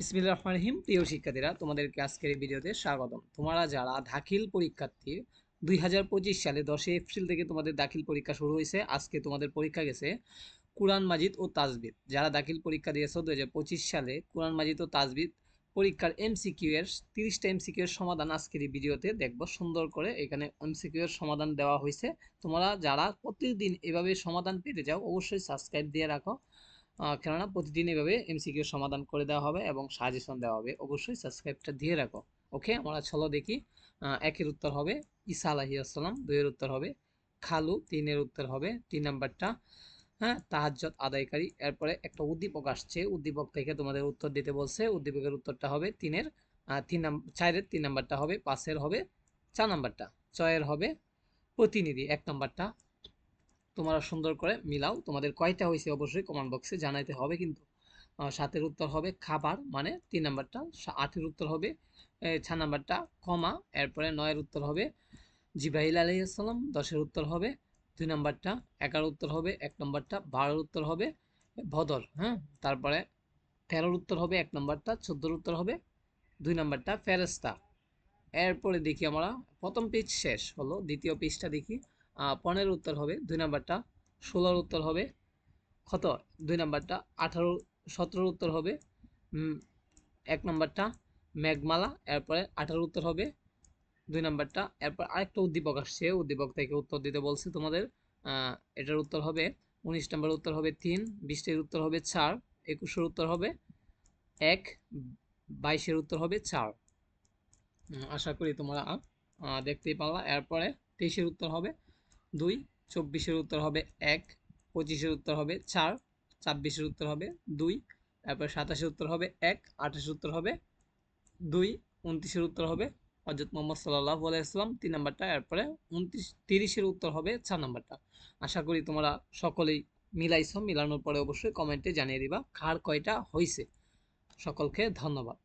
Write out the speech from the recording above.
বিসমিল্লাহির রহমানির রহিম। প্রিয় শিক্ষার্থীরা, তোমাদেরকে আজকের ভিডিওতে স্বাগতম। তোমরা যারা দাখিল পরীক্ষার্থী, দুই হাজার পঁচিশ সালে দশই এপ্রিল থেকে তোমাদের দাখিল পরীক্ষা শুরু হয়েছে। আজকে তোমাদের পরীক্ষা গেছে কোরআন মাজিদ ও তাজবিদ যারা দাখিল পরীক্ষা দিয়েছ দু হাজার পঁচিশ সালে, কোরআন মাজিদ ও তাজবিদ পরীক্ষার এমসিকিউ এর তিরিশটা এমসিকিউ এর সমাধান আজকের এই ভিডিওতে দেখব। সুন্দর করে এখানে এমসিকিউ এর সমাধান দেওয়া হয়েছে। তোমরা যারা প্রতিদিন এভাবে সমাধান পেতে যাও অবশ্যই সাবস্ক্রাইব দিয়ে রাখো। কেননা প্রতিদিন এভাবে এমসিকিউ সমাধান করে দেওয়া হবে এবং সাজেশন দেওয়া হবে। অবশ্যই সাবস্ক্রাইবটা দিয়ে রাখো। ওকে আমরা চলো দেখি একের উত্তর হবে ঈসা আলাহি আসসালাম, দুইয়ের উত্তর হবে খালু, তিনের উত্তর হবে তিন নাম্বারটা হ্যাঁ তাহাজ্জত আদায়কারী। এরপরে একটা উদ্দীপক আসছে, উদ্দীপক থেকে তোমাদের উত্তর দিতে বলছে, উদ্দীপকের উত্তরটা হবে তিনের তিন নাম্বার চারের তিন নাম্বারটা হবে, পাঁচের হবে চার নাম্বারটা, ছয়ের হবে প্রতিনিধি, এক নাম্বারটা তোমরা সুন্দর করে মিলাও। তোমাদের কয়টা হয়েছে অবশ্যই কমেন্ট বক্সে জানাইতে হবে কিন্তু। সাতের উত্তর হবে খাবার মানে তিন নাম্বারটা। আটের উত্তর হবে ছয় নাম্বারটা কমা এরপরে নয়ের উত্তর হবে জিবাইল আলাইসাল্লাম দশের উত্তর হবে, দুই নাম্বারটা। এগারোর উত্তর হবে, এক নাম্বারটা। বারোর উত্তর হবে ভদর হ্যাঁ? তারপরে তেরোর উত্তর হবে, এক নাম্বারটা। চোদ্দোর উত্তর হবে, দুই নাম্বারটা ফেরেস্তা এরপরে দেখি আমরা, প্রথম পেজ শেষ হলো, দ্বিতীয় পেজটা দেখি। পনেরোর উত্তর হবে, দুই নাম্বারটা ষোলোর উত্তর হবে কত দুই নাম্বারটা আঠারো, সতেরোর উত্তর হবে এক নাম্বারটা মেঘমালা, এরপরে আঠারোর উত্তর হবে, দুই নাম্বারটা, এরপর আরেকটা উদ্দীপক আসছে, উদ্দীপক থেকে উত্তর দিতে বলছে তোমাদের এটার উত্তর হবে, উনিশ নম্বর উত্তর হবে তিন, বিশটির উত্তর হবে চার, একুশের উত্তর হবে এক, বাইশের উত্তর হবে চার। আশা করি তোমরা দেখতেই পারলা, এরপরে তেইশের উত্তর হবে দুই, চব্বিশের উত্তর হবে এক, পঁচিশের উত্তর হবে চার, ছাব্বিশের উত্তর হবে দুই, তারপরে সাতাশের উত্তর হবে এক, আঠাশের উত্তর হবে দুই, উনত্রিশের উত্তর হবে হজরত মোহাম্মদ সাল্লাহ আলাইসলাম তিন নাম্বারটা, এরপরে উনত্রিশ, তিরিশের উত্তর হবে চার নাম্বারটা। আশা করি তোমরা সকলেই মিলাইছ, মিলানোর পরে অবশ্যই কমেন্টে জানিয়ে দিবা কার কয়টা হয়েছে সকলকে ধন্যবাদ।